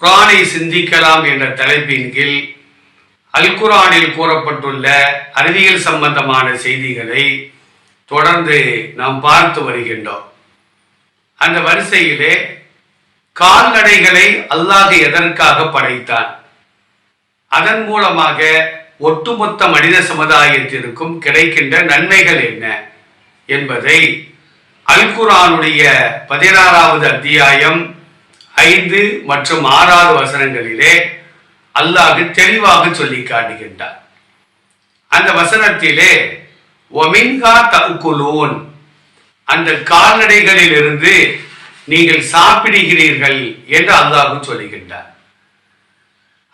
குரானை சிந்திக்கலாம் என்ற தலைப்பின் கீழ் அல்குரானில் கூறப்பட்டுள்ள அறிவியல் சம்பந்தமான செய்திகளை தொடர்ந்து நாம் பார்த்து வருகின்றோம். அந்த வரிசையிலே கால்நடைகளை அல்லாஹ் எதற்காக படைத்தான்? அதன் மூலமாக ஒட்டுமொத்த மனித சமுதாயத்திற்கும் கிடைக்கின்ற நன்மைகள் என்ன? என்பதை அல்குரானுடைய பதினாறாவது அத்தியாயம் ஐந்து மற்றும் ஆறாவது வசனங்களிலே அல்லாஹு தெளிவாக சொல்லி காட்டுகின்றார். அந்த வசனத்திலே ஒமின்கா தகுலூன் அந்த கால்நடைகளிலிருந்து நீங்கள் சாப்பிடுகிறீர்கள் என்று அல்லாஹ் சொல்லுகின்றார்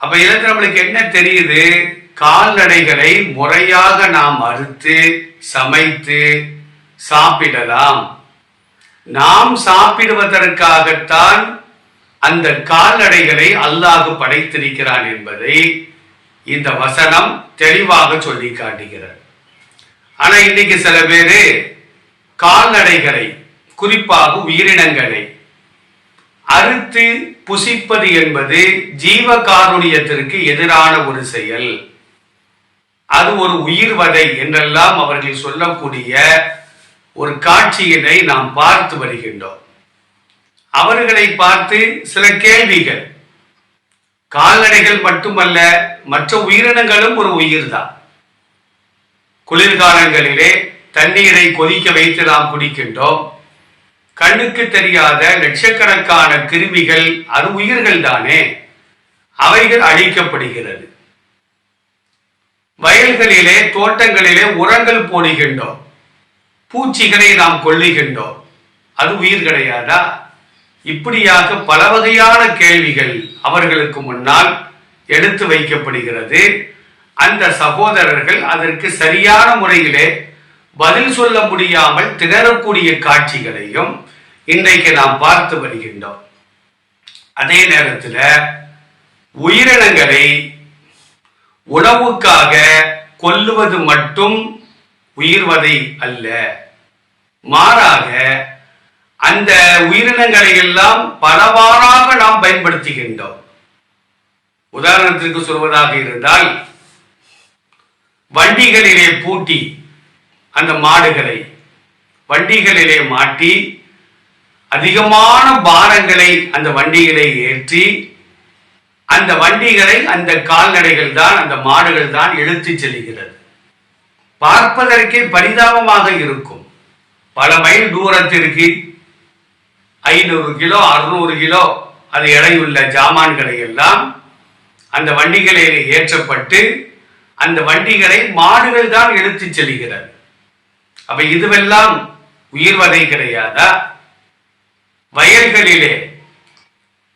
அப்ப இதுல நம்மளுக்கு என்ன தெரியுது? கால்நடைகளை முறையாக நாம் அறுத்து சமைத்து சாப்பிடலாம். நாம் சாப்பிடுவதற்காகத்தான் அந்த கால்நடைகளை அல்லாஹ் படைத்திருக்கிறான் என்பதை இந்த வசனம் தெளிவாக சொல்லி காட்டுகிறது. ஆனா இன்னைக்கு சில பேரு கால்நடைகளை குறிப்பாக உயிரினங்களை அறுத்து புசிப்பது என்பது ஜீவ காருணியத்திற்கு எதிரான ஒரு செயல். அது ஒரு உயிர் வதை என்றெல்லாம் அவர்கள் சொல்லக்கூடிய ஒரு காட்சியினை நாம் பார்த்து வருகின்றோம். அவர்களை பார்த்து சில கேள்விகள். கால்நடைகள் மட்டுமல்ல மற்ற உயிரினங்களும் ஒரு உயிர்தான். குளிர்காலங்களிலே தண்ணீரை கொதிக்க வைத்து நாம் குடிக்கின்றோம். கண்ணுக்கு தெரியாத லட்சக்கணக்கான கிருமிகள் அது உயிர்கள் தானே? அவைகள் அழிக்கப்படுகிறது. வயல்களிலே தோட்டங்களிலே உரங்கள் போடுகின்றோம். பூச்சிகளை நாம் கொள்ளுகின்றோம் அது உயிர் கிடையாதா? இப்படியாக பல வகையான கேள்விகள் அவர்களுக்கு முன்னால் எடுத்து வைக்கப்படுகிறது. அந்த சகோதரர்கள் அதற்கு சரியான முறையிலே பதில் சொல்ல முடியாமல் திணறக்கூடிய காட்சிகளையும் இன்றைக்கு நாம் பார்த்து வருகின்றோம். அதே நேரத்தில் உயிரினங்களை உணவுக்காக கொல்லுவது மட்டும் உயிர்வதை அல்ல மாறாக அந்த உயிரினங்களை எல்லாம் பலவாறாக நாம் பயன்படுத்துகின்றோம். உதாரணத்திற்கு சொல்வதாக இருந்தால் வண்டிகளிலே பூட்டி அந்த மாடுகளை வண்டிகளிலே மாட்டி அதிகமான பாரங்களை அந்த வண்டிகளை ஏற்றி அந்த வண்டிகளை அந்த கால்நடைகள் தான் அந்த மாடுகள் தான் இழுத்து செல்கிறது. பார்ப்பதற்கே பரிதாபமாக இருக்கும். பல மைல் தூரத்திற்கு ஐநூறு கிலோ அறுநூறு கிலோ அது எடையுள்ள ஜாமான்களை எல்லாம் அந்த வண்டிகளில் ஏற்றப்பட்டு அந்த வண்டிகளை மாடுகள் தான் இழுத்துச் செல்கிறது. அப்ப இதுவெல்லாம் உயிர்வதை கிடையாதா? வயல்களிலே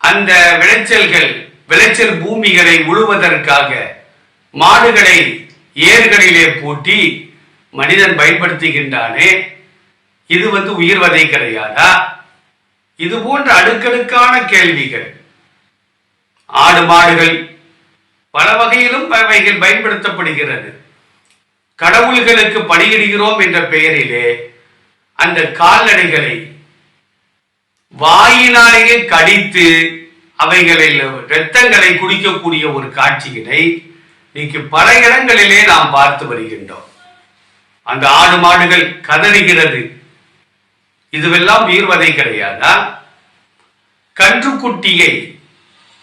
அந்த விளைச்சல்கள் விளைச்சல் பூமிகளை உழுவதற்காக மாடுகளை ஏர்களிலே பூட்டி மனிதன் பயன்படுத்துகின்றானே இது வந்து உயிர்வதை கிடையாதா? இது போன்ற அடுக்கடுக்கான கேள்விகள். ஆடு மாடுகள் பல வகையிலும் பவைகள் பயன்படுத்தப்படுகிறது. கடவுள்களுக்கு பணியிடுகிறோம் என்ற பெயரிலே அந்த கால்நடைகளை வாயினாலேயே கடித்து அவைகளில் இரத்தங்களை குடிக்கக்கூடிய ஒரு காட்சியினை இன்னைக்கு பல இடங்களிலே நாம் பார்த்து வருகின்றோம். அந்த ஆடு மாடுகள் கதறுகிறது. இதுவெல்லாம் உயிர்வதை கிடையாதா? கன்றுக்குட்டியை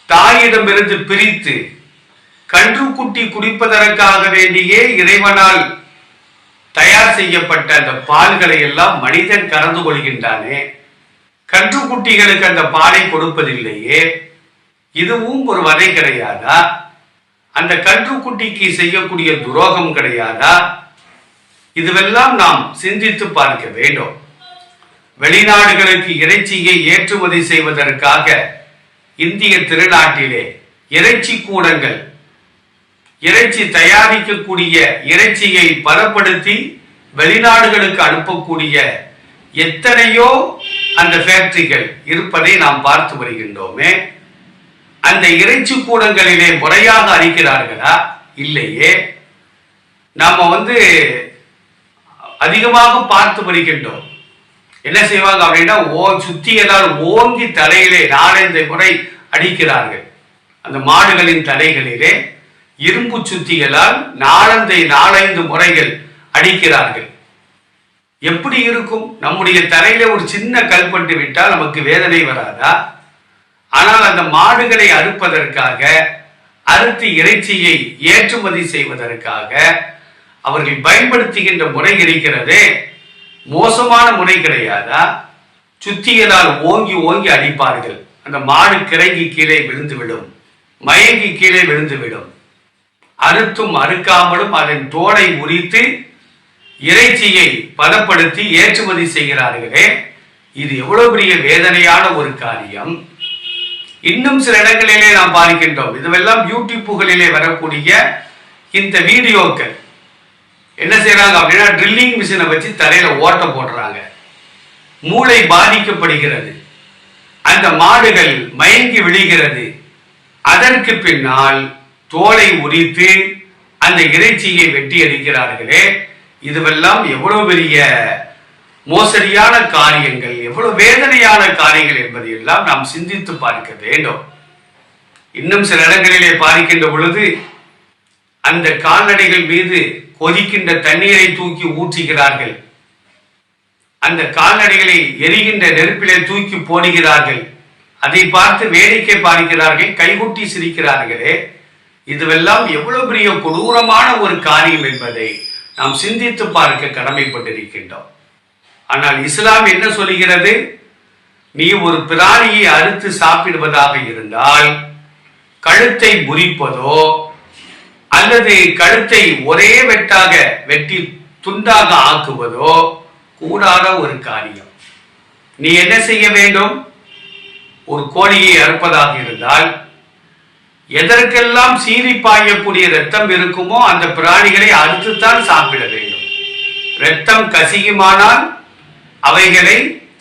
தாயிடமிருந்து பிரித்து கன்றுக்குட்டி குடிப்பதற்காக வேண்டியே இறைவனால் தயார் செய்யப்பட்ட அந்த பால்களை எல்லாம் மனிதன் கறந்து கொள்கின்றானே. கன்றுக்குட்டிகளுக்கு அந்த பாலை கொடுப்பதில்லையே. இதுவும் ஒரு வதை கிடையாதா? அந்த கன்றுக்குட்டிக்கு செய்யக்கூடிய துரோகம் கிடையாதா? இதுவெல்லாம் நாம் சிந்தித்து பார்க்க வேண்டும். வெளிநாடுகளுக்கு இறைச்சியை ஏற்றுமதி செய்வதற்காக இந்திய திருநாட்டிலே இறைச்சி கூடங்கள் இறைச்சி தயாரிக்கக்கூடிய இறைச்சியை பலப்படுத்தி வெளிநாடுகளுக்கு அனுப்பக்கூடிய எத்தனையோ அந்த ஃபேக்டரிகள் இருப்பதை நாம் பார்த்து வருகின்றோமே. அந்த இறைச்சி கூடங்களிலே முறையாக அளிக்கிறார்களா இல்லையே. நாம் வந்து அதிகமாக பார்த்து வருகின்றோம். என்ன செய்வாங்க அப்படின்னா ஓ சுத்தியதால் ஓங்கி தலையிலே நாலஞ்சு முறை அடிக்கிறார்கள். அந்த மாடுகளின் தலைகளிலே இரும்பு சுத்திகளால் நாலந்தை நாலைந்து முறைகள் அடிக்கிறார்கள். எப்படி இருக்கும்? நம்முடைய தலையில ஒரு சின்ன கல்பட்டு விட்டால் நமக்கு வேதனை வராதா? ஆனால் அந்த மாடுகளை அறுப்பதற்காக அறுத்து இறைச்சியை ஏற்றுமதி செய்வதற்காக அவர்கள் பயன்படுத்துகின்ற முறை இருக்கிறதே மோசமான முறை கிடையாதா? சுத்திகளால் ஓங்கி ஓங்கி அடிப்பார்கள். அந்த மாடு கிறங்கி கீழே விழுந்து விடும் மயங்கி கீழே விழுந்து விடும் அறுத்தும் அறுக்காமலும் அதன் தோலை உரித்து இறைச்சியை பதப்படுத்தி ஏற்றுமதி செய்கிறார்களே இது எவ்வளவு பெரிய வேதனையான ஒரு காரியம். இன்னும் சில இடங்களிலே நாம் பார்க்கின்றோம் இதுவெல்லாம் யூடியூப்புகளிலே வரக்கூடிய இந்த வீடியோக்கள். என்ன செய்கிறாங்க அப்படின்னா ட்ரில்லிங் மிஷினை வச்சு தரையில ஓட்ட போடுறாங்க. மூளை பாதிக்கப்படுகிறது. அந்த மாடுகள் மயங்கி விழுகிறது. அதற்கு பின்னால் தோலை உரித்து அந்த இறைச்சியை வெட்டி அடிக்கிறார்களே இதுவெல்லாம் எவ்வளவு பெரிய மோசடியான காரியங்கள் எவ்வளவு வேதனையான காரியங்கள் என்பதை எல்லாம் நாம் சிந்தித்து பார்க்க வேண்டும். இன்னும் சில இடங்களிலே பார்க்கின்ற பொழுது அந்த கால்நடைகள் மீது கொதிக்கின்ற தண்ணீரை தூக்கி ஊற்றுகிறார்கள். அந்த கால்நடைகளை எரிகின்ற நெருப்பிலே தூக்கி போடுகிறார்கள். அதை பார்த்து வேடிக்கை பார்க்கிறார்கள் கைகூட்டி சிரிக்கிறார்களே இதுவெல்லாம் எவ்வளவு பெரிய கொடூரமான ஒரு காரியம் என்பதை நாம் சிந்தித்து பார்க்க கடமைப்பட்டிருக்கின்றோம். ஆனால் இஸ்லாம் என்ன சொல்கிறது நீ ஒரு பிராணியை அறுத்து சாப்பிடுவதாக இருந்தால் கழுத்தை முறிப்பதோ அல்லது கழுத்தை ஒரே வெட்டாக வெட்டி துண்டாக ஆக்குவதோ கூடாத ஒரு காரியம். நீ என்ன செய்ய வேண்டும்? ஒரு கோழியை அறுப்பதாக இருந்தால் எதற்கெல்லாம் சீறி பாயக்கூடிய ரத்தம் இருக்குமோ அந்த பிராணிகளை அறுத்துத்தான் சாப்பிட வேண்டும். ரத்தம் கசியுமானால் அவைகளை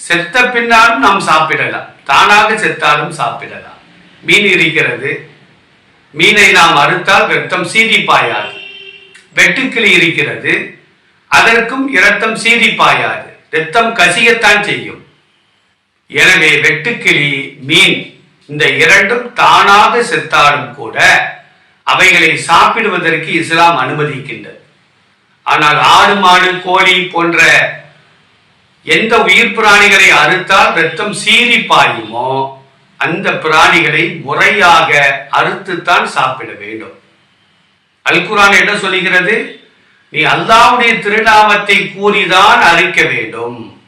செத்த பின்னாலும் நாம் சாப்பிடலாம். தானாக செத்தாலும் சாப்பிடலாம். மீன் இருக்கிறது மீனை நாம் அறுத்தால் ரத்தம் சீறி பாயாது வெட்டுக்கிளி இருக்கிறது அதற்கும் இரத்தம் சீறி பாயாது ரத்தம் கசியத்தான் செய்யும். எனவே வெட்டுக்கிளி மீன் இந்த இரண்டும் தானாக செத்தாலும் கூட அவைகளை சாப்பிடுவதற்கு இஸ்லாம் அனுமதிக்கின்றது. ஆனால் ஆடு மாடு கோழி போன்ற எந்த உயிர் பிராணிகளை அறுத்தால் ரத்தம் சீறி பாயுமோ அந்த பிராணிகளை முறையாக அறுத்துத்தான் சாப்பிட வேண்டும். அல்குரான் என்ன சொல்லுகிறது? நீ அல்லாவுடைய திருநாமத்தை கூறிதான் அறுக்க வேண்டும்.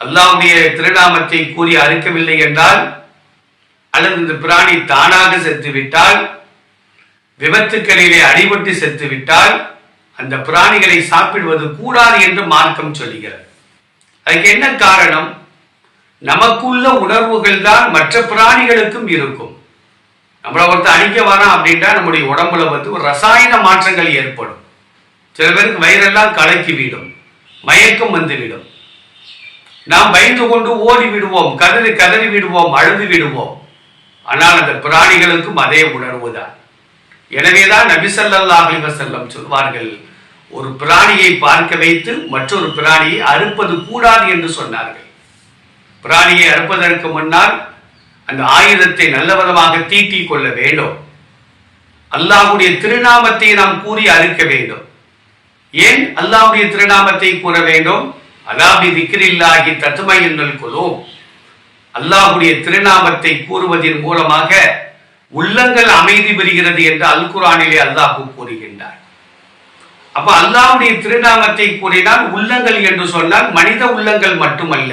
அல்லாவுடைய திருநாமத்தை கூறி அறுக்கவில்லை என்றால் அல்லது இந்த பிராணி தானாக செத்து விட்டால் விபத்துக்களிலே அடிபட்டு செத்து விட்டால் அந்த பிராணிகளை சாப்பிடுவது கூடாது என்று மார்க்கம் சொல்லுகிறது. அதுக்கு என்ன காரணம்? நமக்குள்ள உணர்வுகள் தான் மற்ற பிராணிகளுக்கும் இருக்கும். நம்மளை ஒருத்தர் அழிக்க வரான் அப்படின்ட்டா நம்முடைய உடம்புல வந்து ஒரு ரசாயன மாற்றங்கள் ஏற்படும். சில பேருக்கு வயிறெல்லாம் கலக்கி விடும் மயக்கம் வந்து விடும் நாம் பயந்து கொண்டு ஓடி விடுவோம். கதறி கதறி விடுவோம். அழுது விடுவோம். ஆனால் அந்த பிராணிகளுக்கும் அதே உணர்வு தான். எனவேதான் நபிசல்லாஹ் அலைஹி சொல்வார்கள் ஒரு பிராணியை பார்க்க வைத்து மற்றொரு பிராணியை அறுப்பது கூடாது என்று சொன்னார்கள். பிராணியை அறுப்பதற்கு முன்னால் அந்த ஆயுதத்தை நல்லவிதமாக தீட்டிக் கொள்ள வேண்டும். அல்லாஹ்வுடைய திருநாமத்தை நாம் கூறி அறுக்க வேண்டும். ஏன் அல்லாஹுடைய திருநாமத்தை கூற வேண்டும்? அலாபி திக்ரில்லாஹி தத்துமையுன்னல் குலோ அல்லாஹுடைய திருநாமத்தை கூறுவதன் மூலமாக உள்ளங்கள் அமைதி பெறுகிறது என்று அல் குரானிலே அல்லாஹ் கூறுகின்றார். அப்ப அல்லாஹ்வுடைய திருநாமத்தை கூறினால் உள்ளங்கள் என்று சொன்னால் மனித உள்ளங்கள் மட்டுமல்ல.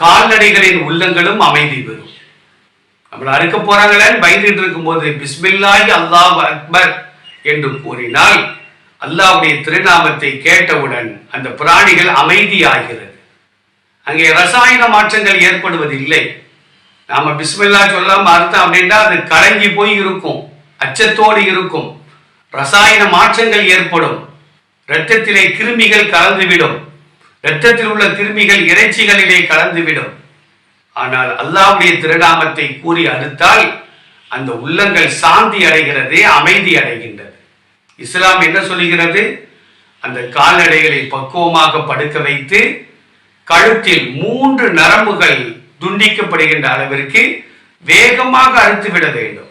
கால்நடைகளின் உள்ளங்களும் அமைதி பெறும். நம்மளை அறுக்க போறாங்களேன்னு பயந்துட்டு இருக்கும்போது பிஸ்மில்லாஹி அல்லாஹ் அக்பர் என்று கூறினால் அல்லாஹ்வுடைய திருநாமத்தை கேட்டவுடன் அந்த பிராணிகள் அமைதியாகிறது. அங்கே ரசாயன மாற்றங்கள் ஏற்படுவதில்லை. நாம பிஸ்மில்லா சொல்லாம அர்த்தம் அப்படின்னா அது கலங்கி போய் இருக்கும் அச்சத்தோடு இருக்கும். ரசாயன மாற்றங்கள் ஏற்படும். இரத்தத்திலே கிருமிகள் கலந்துவிடும். இரத்தத்தில் உள்ள கிருமிகள் இறைச்சிகளிலே கலந்துவிடும். ஆனால் அல்லாவுடைய திருநாமத்தை கூறி அறுத்தால் அந்த உள்ளங்கள் சாந்தி அடைகிறது அமைதி அடைகின்றது. இஸ்லாம் என்ன சொல்லுகிறது? அந்த கால்நடைகளை பக்குவமாக படுக்க வைத்து கழுத்தில் மூன்று நரம்புகள் துண்டிக்கப்படுகின்ற அளவிற்கு வேகமாக அறுத்துவிட வேண்டும்.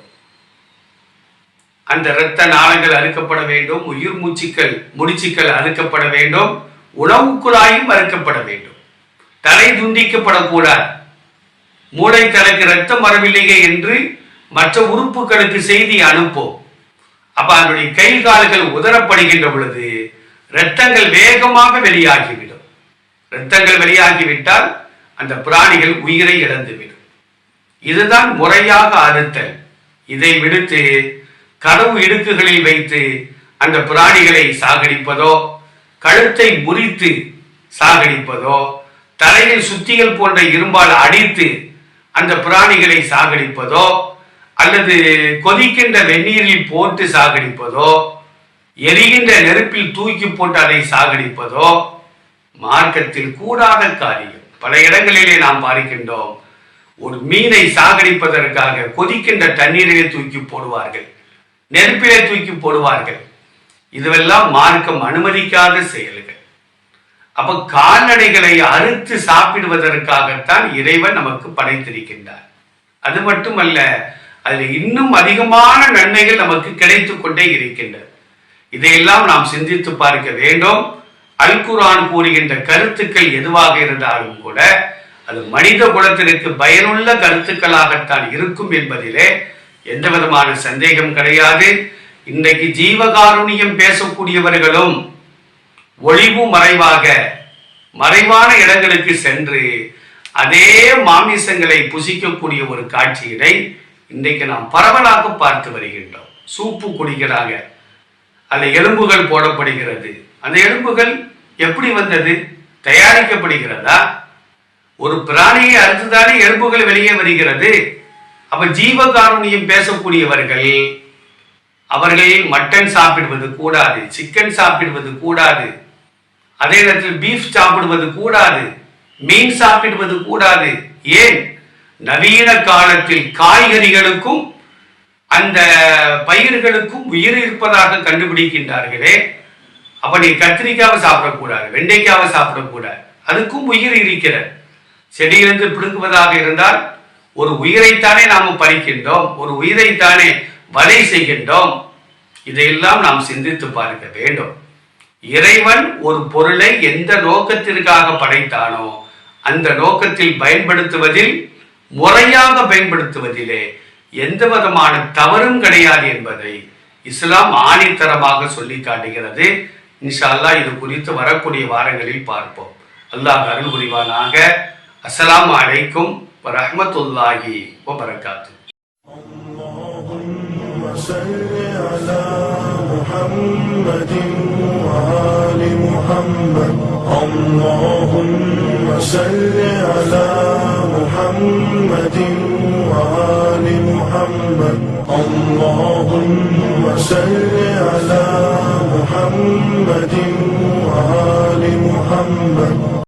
அந்த இரத்த நாளங்கள் அறுக்கப்பட வேண்டும் உயிர் மூச்சுக்கள் முடிச்சுக்கள் அறுக்கப்பட வேண்டும். உணவு குழாயும் மறுக்கப்பட வேண்டும். தலை துண்டிக்கப்படக்கூடாது. மூளை தலைக்கு ரத்தம் வரவில்லையே என்று மற்ற உறுப்புகளுக்கு செய்தி அனுப்போம். அப்ப அதனுடைய கை கால்கள் உதறப்படுகின்ற பொழுது இரத்தங்கள் வேகமாக வெளியாகிவிடும். இரத்தங்கள் வெளியாகிவிட்டால் அந்த பிராணிகள் உயிரை இழந்துவிடும். இதுதான் முறையாக அறுத்தல். இதை விடுத்து கதவு இடுக்குகளில் வைத்து அந்த பிராணிகளை சாகடிப்பதோ கழுத்தை முறித்து சாகடிப்பதோ தலையில் சுத்திகள் போன்ற இரும்பால் அடித்து அந்த பிராணிகளை சாகடிப்பதோ அல்லது கொதிக்கின்ற வெந்நீரில் போட்டு சாகடிப்பதோ எரிகின்ற நெருப்பில் தூக்கி போட்டு அதை சாகடிப்பதோ மார்க்கத்தில் கூடாத காரியம். பல இடங்களிலே நாம் பார்க்கின்றோம் ஒரு மீனை சாகடிப்பதற்காக கொதிக்கின்ற தண்ணீரிலே தூக்கி போடுவார்கள் நெருப்பிலே தூக்கி போடுவார்கள். இதுவெல்லாம் மார்க்கம் அனுமதிக்காத செயல்கள். அப்ப கால்நடைகளை அறுத்து சாப்பிடுவதற்காகத்தான் இறைவன் நமக்கு படைத்திருக்கின்றார். அது மட்டுமல்ல அதில் இன்னும் அதிகமான நன்மைகள் நமக்கு கிடைத்துக் கொண்டே இருக்கின்றது. இதையெல்லாம் நாம் சிந்தித்து பார்க்க வேண்டும். அல் குர்ஆன் கூறுகின்ற கருத்துக்கள் எதுவாக இருந்தாலும் கூட அது மனித குலத்திற்கு பயனுள்ள கருத்துக்களாகத்தான் இருக்கும் என்பதிலே எந்த விதமான சந்தேகம் கிடையாது. இன்றைக்கு ஜீவகாருண்யம் பேசக்கூடியவர்களும் ஒளிவு மறைவாக மறைவான இடங்களுக்கு சென்று அதே மாமிசங்களை புசிக்கக்கூடிய ஒரு காட்சியினை இன்றைக்கு நாம் பரவலாக பார்த்து வருகின்றோம். சூப்பு குடிக்கிறாங்க. அந்த எலும்புகள் போடப்படுகிறது. அந்த எலும்புகள் எப்படி வந்தது? தயாரிக்கப்படுகிறதா? ஒரு பிராணியை அறுத்துதானே எலும்புகள் வெளியே வருகிறது. அப்ப ஜீவகாருண்யம் பேசக்கூடியவர்கள் அவர்கள் மட்டன் சாப்பிடுவது கூடாது சிக்கன் சாப்பிடுவது கூடாது அதே நேரத்தில் பீஃப் சாப்பிடுவது கூடாது மீன் சாப்பிடுவது கூடாது. ஏன்? நவீன காலத்தில் காய்கறிகளுக்கும் அந்த பயிர்களுக்கும் உயிர் இருப்பதாக கண்டுபிடிக்கின்றார்களே. அப்ப நீ கத்திரிக்காவை சாப்பிடக்கூடாது வெண்டைக்காவை சாப்பிடக்கூடாது அதுக்கும் உயிர் இருக்கிறது. செடியிலிருந்து பிடுங்குவதாக இருந்தால் ஒரு உயிரைத்தானே நாம பறிக்கின்றோம் ஒரு உயிரைத்தானே வலை செய்கின்றோம். இதையெல்லாம் நாம் சிந்தித்து பார்க்க வேண்டும். இறைவன் ஒரு பொருளை எந்த நோக்கத்திற்காக படைத்தானோ அந்த நோக்கத்தில் பயன்படுத்துவதில் முறையாக பயன்படுத்துவதிலே எந்த விதமான தவறும் கிடையாது என்பதை இஸ்லாம் ஆணித்தரமாக சொல்லி காட்டுகிறது. இன்ஷால்லா இது குறித்து வரக்கூடிய வாரங்களில் பார்ப்போம். அல்லாஹ் அருள் புரிவானாக. அஸ்லாம் அலைக்கும் வரமத்துல்லாஹி வரகாத்து صل على محمد وآل محمد. اللهم صل على محمد وآل محمد. اللهم صل على محمد وآل محمد.